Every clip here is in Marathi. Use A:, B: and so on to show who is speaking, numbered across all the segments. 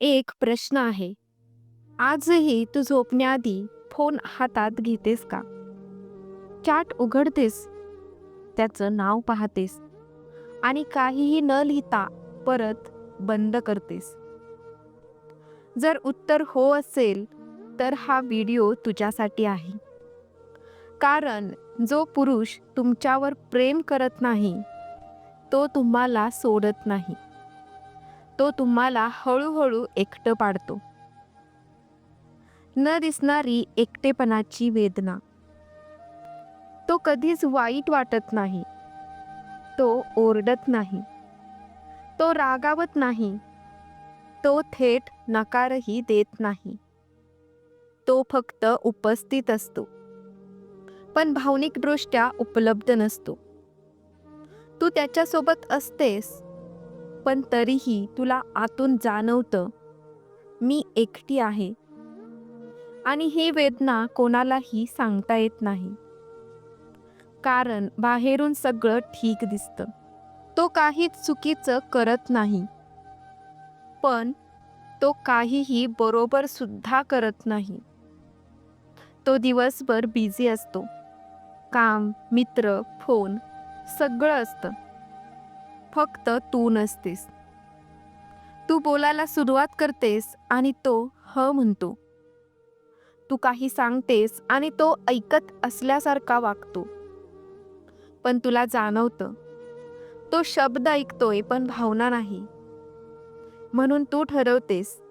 A: एक प्रश्न आहे. आजही तू झोपण्याआधी फोन हातात घेतेस का? चॅट उघडतेस. त्याचं नाव पाहतेस. आणि काहीही न लिहिता परत बंद करतेस. जर उत्तर हो असेल तर हा व्हिडिओ तुझ्यासाठी आहे. कारण जो पुरुष तुमच्यावर प्रेम करत नाही तो तुम्हाला सोडत नाही. तो तुम्हाला हळूहळू एकटं पाडतो. न दिसणारी एकटेपणाची वेदना. तो कधीच वाईट वाटत नाही. तो ओरडत नाही. तो रागावत नाही. तो थेट नकारही देत नाही. तो फक्त उपस्थित असतो. पण भावनिकदृष्ट्या उपलब्ध नसतो. तू त्याच्यासोबत असतेस. पण तरीही तुला आतून जाणवतं. मी एकटी आहे. आणि ही वेदना कोणालाही सांगता येत नाही. कारण बाहेरून सगळं ठीक दिसतं. तो काहीच चुकीचं करत नाही. पण तो काहीही बरोबर सुद्धा करत नाही. तो दिवसभर बिझी असतो. काम मित्र फोन सगळं असतं. फक्त तू नसतेस. तू बोलायला सुरुवात करतेस आणि तो ह म्हणतो. तू काही सांगतेस आणि तो ऐकत असल्यासारखा वागतो. पण तुला जाणवतं. तो शब्द ऐकतोय पण भावना नाही. म्हणून तू ठरवतेस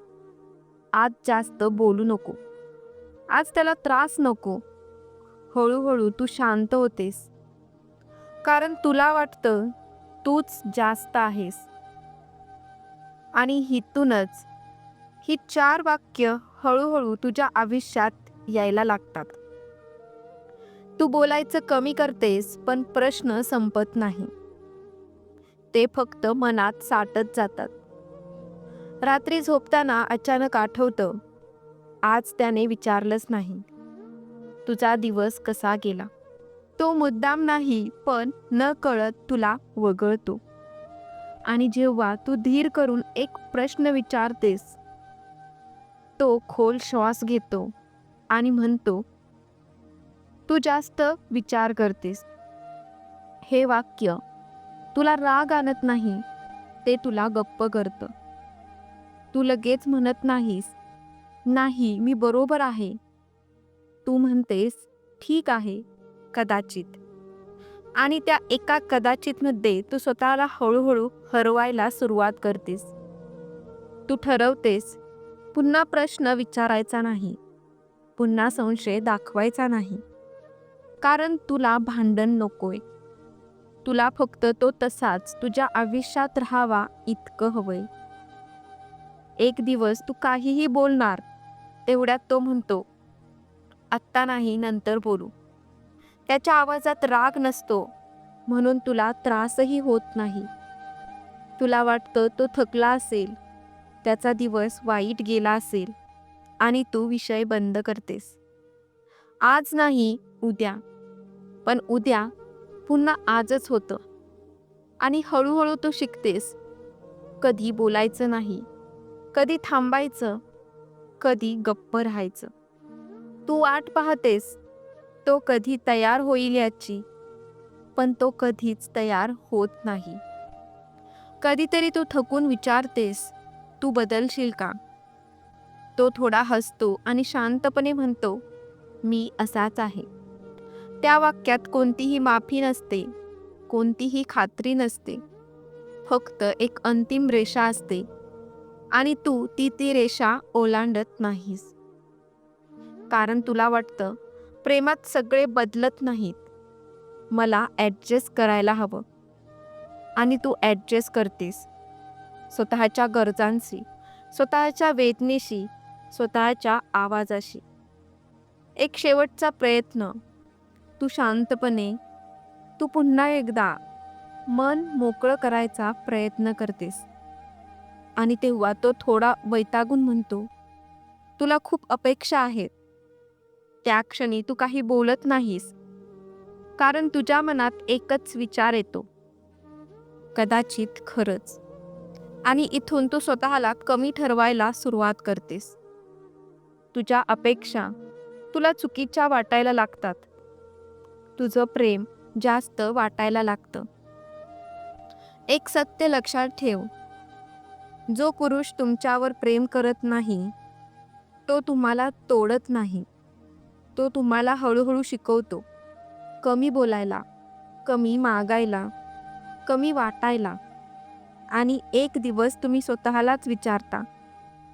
A: आज जास्त बोलू नको. आज त्याला त्रास नको. हळूहळू तू शांत होतेस. कारण तुला वाटतं तूच जास्त आहेस. आणि हितूनच ही चार वाक्य हळूहळू तुझ्या आयुष्यात यायला लागतात. तू बोलायचं कमी करतेस पण प्रश्न संपत नाही. ते फक्त मनात साठत जातात. रात्री झोपताना अचानक आठवतं आज त्याने विचारलंच नाही. तुझा दिवस कसा गेला? तो मुद्दाम नाही पण न कळत तुला वगळतो. आणि जेव्हा तू धीर करून एक प्रश्न विचारतेस तो खोल श्वास घेतो आणि म्हणतो तू जास्त विचार करतेस. हे वाक्य तुला राग आणत नाही ते तुला गप्प करतं. तू लगेच म्हणत नाहीस नाही मी बरोबर आहे. तू म्हणतेस ठीक आहे कदाचित. आणि त्या एका कदाचितमध्ये तू स्वतःला हळूहळू हरवायला सुरुवात करतेस. तू ठरवतेस पुन्हा प्रश्न विचारायचा नाही पुन्हा संशय दाखवायचा नाही. कारण तुला भांडण नकोय. तुला फक्त तो तसाच तुझ्या आयुष्यात राहावा इतकं हवंय. एक दिवस तू काहीही बोलणार तेवढ्यात तो म्हणतो आत्ता नाही नंतर बोलू. त्याच्या आवाजात राग नसतो. म्हणून तुला त्रासही होत नाही. तुला वाटतं तो थकला असेल. त्याचा दिवस वाईट गेला असेल. आणि तू विषय बंद करतेस. आज नाही उद्या. पण उद्या पुन्हा आजच होतं. आणि हळूहळू तू शिकतेस. कधी बोलायचं नाही. कधी थांबायचं. कधी गप्प राहायचं. तू वाट पाहतेस. तो कधी तयार होईल याची पण तो कधीच तयार होत नाही. कधीतरी तू थकून विचारतेस तू बदलशील का? तो थोडा हसतो आणि शांतपणे म्हणतो मी असाच आहे. त्या वाक्यात कोणतीही माफी नसते कोणतीही खात्री नसते. फक्त एक अंतिम रेषा असते आणि तू ती ती रेषा ओलांडत नाहीस. कारण तुला वाटतं प्रेमात सगळे बदलत नाहीत. मला ॲडजस्ट करायला हवं. आणि तू ॲडजस्ट करतेस. स्वतःच्या गरजांशी स्वतःच्या वेदनेशी स्वतःच्या आवाजाशी. एक शेवटचा प्रयत्न. तू शांतपणे तू पुन्हा एकदा मन मोकळं करायचा प्रयत्न करतेस. आणि तेव्हा तो थोडा वैतागून म्हणतो तुला खूप अपेक्षा आहेत. त्या क्षणी तू काही बोलत नाहीस. कारण तुझ्या मनात एकच विचार येतो. कदाचित खरंच. आणि इथून तू स्वतःला कमी ठरवायला सुरुवात करतेस. तुझ्या अपेक्षा तुला चुकीच्या वाटायला लागतात. तुझं प्रेम जास्त वाटायला लागतं. एक सत्य लक्षात ठेव. जो पुरुष तुमच्यावर प्रेम करत नाही तो तुम्हाला तोडत नाही. तो तुम्हाला हळूहळू शिकवतो. कमी बोलायला कमी मागायला कमी वाटायला. आणि एक दिवस तुम्ही स्वतःलाच विचारता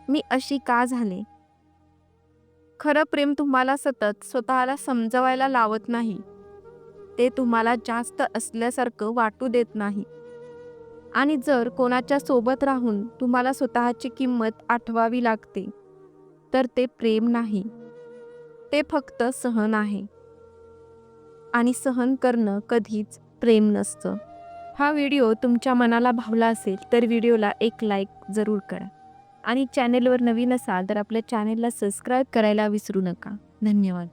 A: मी अशी का झाले? खरं प्रेम तुम्हाला सतत स्वतःला समजवायला लावत नाही. ते तुम्हाला जास्त असल्यासारखं वाटू देत नाही. आणि जर कोणाच्या सोबत राहून तुम्हाला स्वतःची किंमत आठवावी लागते तर ते प्रेम नाही. ते फक्त सहन आहे. आणि सहन करणं कधीच प्रेम नसतं. हा व्हिडिओ तुमच्या मनाला भावला असेल तर व्हिडिओला एक लाईक जरूर करा. आणि चॅनेलवर नवीन असाल तर आपल्या चॅनेलला सबस्क्राईब करायला विसरू नका. धन्यवाद.